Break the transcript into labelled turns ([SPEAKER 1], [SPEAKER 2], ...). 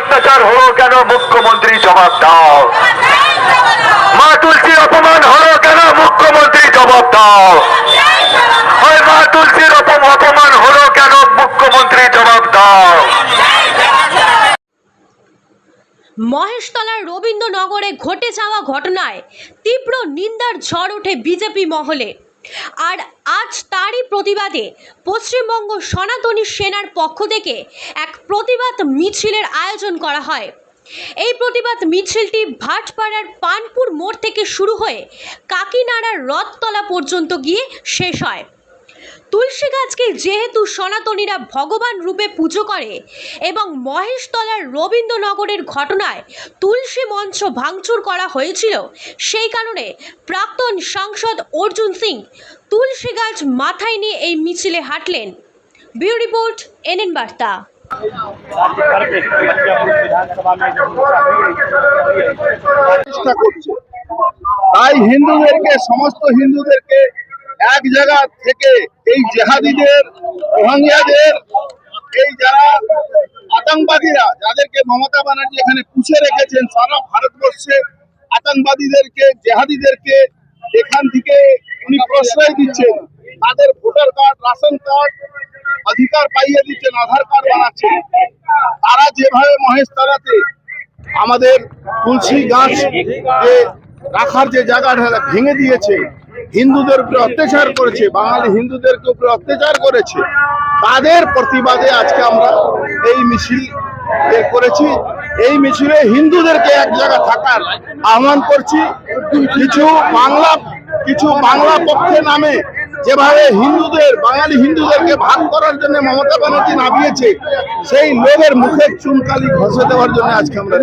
[SPEAKER 1] অত্যাচার হলো কেন? মুখ্যমন্ত্রী জবাব দাও। মা তুলসীর অপমান হলো কেন? মুখ্যমন্ত্রী জবাব দাও। ওই মা তুলসীর অপমান হলো কেন? মুখ্যমন্ত্রী জবাব দাও।
[SPEAKER 2] মহেশতলার রবীন্দ্রনগরে ঘটে যাওয়া ঘটনায় তীব্র নিন্দার ঝড় ওঠে বিজেপি মহলে। আর আজ তারই প্রতিবাদে পশ্চিমবঙ্গ সনাতনী সেনার পক্ষ থেকে এক প্রতিবাদ মিছিলের আয়োজন করা হয়। এই প্রতিবাদ মিছিলটি ভাটপাড়ার পানপুর মোড় থেকে শুরু হয়ে কাকিনাড়ার রথতলা পর্যন্ত গিয়ে শেষ হয়। তুলসী গাছকে যেহেতু সনাতনীরা ভগবান রূপে পুজো করে এবং মহেশতলার রবীন্দ্রনগরের ঘটনায় তুলসী মঞ্চ ভাঙচুর করা হয়েছিল, সেই কারণে প্রাক্তন সাংসদ অর্জুন সিং তুলসী গাছ মাথায় নিয়ে এই মিছিলে হাঁটলেন। ব্যুরো রিপোর্ট, এনএন বার্তা।
[SPEAKER 3] তাই হিন্দুদেরকে, সমস্ত হিন্দুদেরকে এক জায়গা থেকে এই জেহাদিদের, রোহিঙ্গাদের, এই যারা আতঙ্কবাদীরা, যাদেরকে মমতা ব্যানার্জি এখানে পুষে রেখেছেন, সারা ভারতবর্ষে আতঙ্কবাদীদেরকে, জেহাদিদেরকে, এখান থেকে উনি প্রশ্রয় দিচ্ছেন। তাদের ভোটার কার্ড, রাশন কার্ড, অধিকার পাইয়ে দিচ্ছেন, আধার কার্ড বানাচ্ছেন। তারা যেভাবে মহেশতলাতে আমাদের তুলসী গাছ রাখার যে জায়গাটা ভেঙে দিয়েছে হিন্দুদের উপরে অত্যাচার করেছে, বাঙালি হিন্দুদের উপরে অত্যাচার করেছে, তাদের প্রতিবাদে আজকে আমরা এই মিছিল করেছি এই মিছিলে হিন্দুদেরকে এক জায়গা থাকার আহ্বান করছি কিছু বাংলা কিছু বাংলা পক্ষে নামে যেভাবে হিন্দুদের, বাঙালি হিন্দুদেরকে ভাগ করার জন্য মমতা ব্যানার্জি নামিয়েছে, সেই লোকের মুখের চুনকালি ঘষে দেওয়ার জন্য আজকে আমরা।